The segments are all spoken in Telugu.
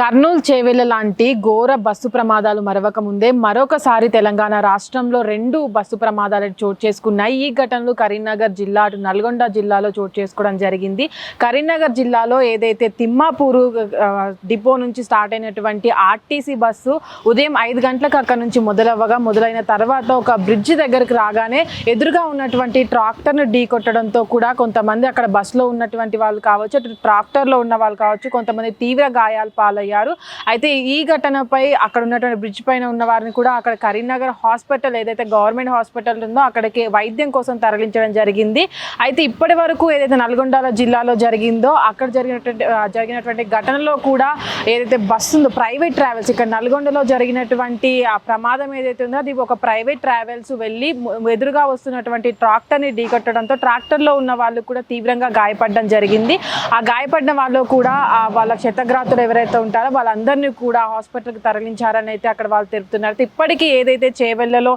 కర్నూలు చేవెళ్ళ లాంటి ఘోర బస్సు ప్రమాదాలు మరవక ముందే మరొకసారి తెలంగాణ రాష్ట్రంలో రెండు బస్సు ప్రమాదాలు చోటు చేసుకున్నాయి. ఈ ఘటనలు కరీంనగర్ జిల్లా అటు నల్గొండ జిల్లాలో చోటు చేసుకోవడం జరిగింది. కరీంనగర్ జిల్లాలో ఏదైతే తిమ్మాపూరు డిపో నుంచి స్టార్ట్ అయినటువంటి ఆర్టీసీ బస్సు ఉదయం ఐదు గంటలకు అక్కడ నుంచి మొదలవ్వగా మొదలైన తర్వాత ఒక బ్రిడ్జ్ దగ్గరకు రాగానే ఎదురుగా ఉన్నటువంటి ట్రాక్టర్ను ఢీ కొట్టడంతో కూడా కొంతమంది అక్కడ బస్సులో ఉన్నటువంటి వాళ్ళు కావచ్చు అటు ట్రాక్టర్లో ఉన్న వాళ్ళు కావచ్చు కొంతమంది తీవ్ర గాయాలు పాలయ్యారు. అయితే ఈ ఘటనపై అక్కడ ఉన్నటువంటి బ్రిడ్జ్ పైన ఉన్న వారిని కూడా అక్కడ కరీంనగర్ హాస్పిటల్ ఏదైతే గవర్నమెంట్ హాస్పిటల్ ఉందో అక్కడికి వైద్యం కోసం తరలించడం జరిగింది. అయితే ఇప్పటి వరకు ఏదైతే నల్గొండ జిల్లాలో జరిగిందో అక్కడ జరిగినటువంటి జరిగినటువంటి ఘటనలో కూడా ఏదైతే బస్సు ఉందో ప్రైవేట్ ట్రావెల్స్ ఇక్కడ నల్గొండలో జరిగినటువంటి ఆ ప్రమాదం ఏదైతే ఉందో అది ఒక ప్రైవేట్ ట్రావెల్స్ వెళ్ళి ఎదురుగా వస్తున్నటువంటి ట్రాక్టర్ని ఢీకొట్టడంతో ట్రాక్టర్లో ఉన్న వాళ్ళు కూడా తీవ్రంగా గాయపడడం జరిగింది. ఆ గాయపడిన వాళ్ళు కూడా వాళ్ళ క్షతగ్రాతులు ఎవరైతే ఉంటారో వాళ్ళందరినీ కూడా హాస్పిటల్కి తరలించారని అయితే అక్కడ వాళ్ళు తెలుపుతున్నారు. ఇప్పటికీ ఏదైతే చేవెళ్ళలో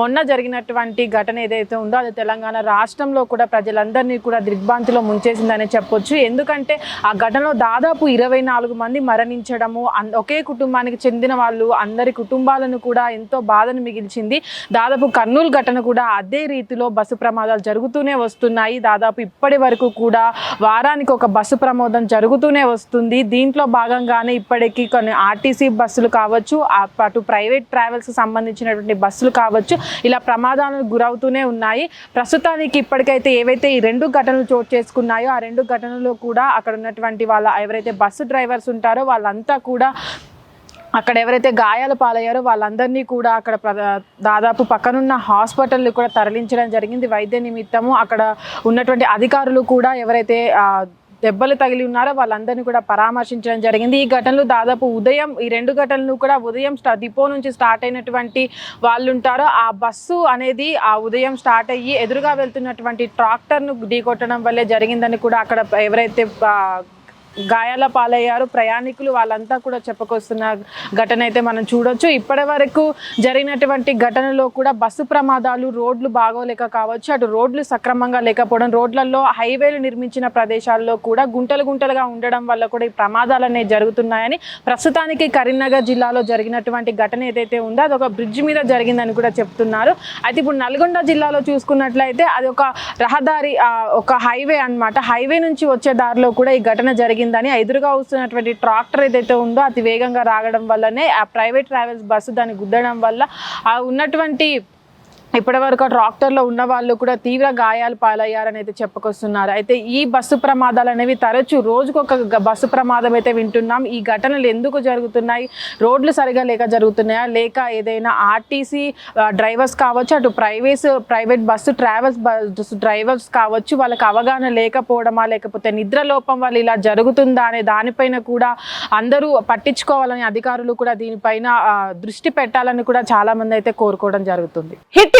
మొన్న జరిగినటువంటి ఘటన ఏదైతే ఉందో అది తెలంగాణ రాష్ట్రంలో కూడా ప్రజలందరినీ కూడా దిగ్భ్రాంతిలో ముంచేసిందని చెప్పొచ్చు. ఎందుకంటే ఆ ఘటనలో దాదాపు ఇరవై నాలుగు మంది మరణించడము ఒకే కుటుంబానికి చెందిన వాళ్ళు అందరి కుటుంబాలను కూడా ఎంతో బాధను మిగిల్చింది. దాదాపు కర్నూలు ఘటన కూడా అదే రీతిలో బస్సు ప్రమాదాలు జరుగుతూనే వస్తున్నాయి. దాదాపు ఇప్పటి వరకు కూడా వారానికి ఒక బస్సు ప్రమాదం జరుగుతూనే వస్తుంది. దీంట్లో భాగంగానే ఇప్పటికీ కొన్ని ఆర్టీసీ బస్సులు కావచ్చు అటు ప్రైవేట్ ట్రావెల్స్ సంబంధించినటువంటి బస్సులు కావచ్చు ఇలా ప్రమాదాలకు గురవుతూనే ఉన్నాయి. ప్రస్తుతానికి ఇప్పటికైతే ఏవైతే ఈ రెండు ఘటనలు చోటు చేసుకున్నాయో ఆ రెండు ఘటనలు కూడా అక్కడ ఉన్నటువంటి వాళ్ళ ఎవరైతే బస్సు డ్రైవర్స్ ఉంటారో వాళ్ళంతా కూడా అక్కడ ఎవరైతే గాయాలు పాలయ్యారో వాళ్ళందరినీ కూడా అక్కడ దాదాపు పక్కనున్న హాస్పిటల్ కూడా తరలించడం జరిగింది. వైద్య నిమిత్తము అక్కడ ఉన్నటువంటి అధికారులు కూడా ఎవరైతే దెబ్బలు తగిలి ఉన్నారో వాళ్ళందరినీ కూడా పరామర్శించడం జరిగింది. ఈ ఘటనలు దాదాపు ఉదయం ఈ రెండు ఘటనలు కూడా ఉదయం స్టా డిపో నుంచి స్టార్ట్ అయినటువంటి వాళ్ళు ఉంటారో ఆ బస్సు అనేది ఆ ఉదయం స్టార్ట్ అయ్యి ఎదురుగా వెళ్తున్నటువంటి ట్రాక్టర్ను ఢీకొట్టడం వల్లే జరిగిందని కూడా అక్కడ ఎవరైతే గాయాల పాలయ్యారు. ప్రయాణికులు వాళ్ళంతా కూడా చెప్పుకొస్తున్న ఘటన అయితే మనం చూడొచ్చు. ఇప్పటి వరకు జరిగినటువంటి ఘటనలో కూడా బస్సు ప్రమాదాలు రోడ్లు బాగోలేక కావచ్చు అటు రోడ్లు సక్రమంగా లేకపోవడం రోడ్లలో హైవేలు నిర్మించిన ప్రదేశాల్లో కూడా గుంటలు గుంటలుగా ఉండడం వల్ల కూడా ఈ ప్రమాదాలు అనేవి జరుగుతున్నాయని ప్రస్తుతానికి కరీంనగర్ జిల్లాలో జరిగినటువంటి ఘటన ఏదైతే ఉందో అది ఒక బ్రిడ్జ్ మీద జరిగిందని కూడా చెప్తున్నారు. అయితే ఇప్పుడు నల్గొండ జిల్లాలో చూసుకున్నట్లయితే అది ఒక రహదారి ఒక హైవే అన్నమాట. హైవే నుంచి వచ్చే దారిలో కూడా ఈ ఘటన జరిగిందని ఎదురుగా వస్తున్నటువంటి ట్రాక్టర్ ఏదైతే ఉందో అతి వేగంగా రాగడం వల్లనే ఆ ప్రైవేట్ ట్రావెల్స్ బస్సు దాన్ని గుద్దడం వల్ల ఆ ఉన్నటువంటి ఇప్పటివరకు వరకు ట్రాక్టర్లో ఉన్న వాళ్ళు కూడా తీవ్ర గాయాలు పాలయ్యారని అయితే చెప్పుకొస్తున్నారు. అయితే ఈ బస్సు ప్రమాదాలు అనేవి తరచూ రోజుకొక బస్సు ప్రమాదం అయితే వింటున్నాం. ఈ ఘటనలు ఎందుకు జరుగుతున్నాయి? రోడ్లు సరిగా లేక జరుగుతున్నాయా? లేక ఏదైనా ఆర్టీసీ డ్రైవర్స్ కావచ్చు అటు ప్రైవేస్ private bus travels bus drivers కావచ్చు వాళ్ళకి అవగాహన లేకపోవడమా లేకపోతే నిద్ర లోపం వల్ల ఇలా జరుగుతుందా అనే దానిపైన కూడా అందరూ పట్టించుకోవాలని అధికారులు కూడా దీనిపైన దృష్టి పెట్టాలని కూడా చాలా మంది అయితే కోరుకోవడం జరుగుతుంది. Hit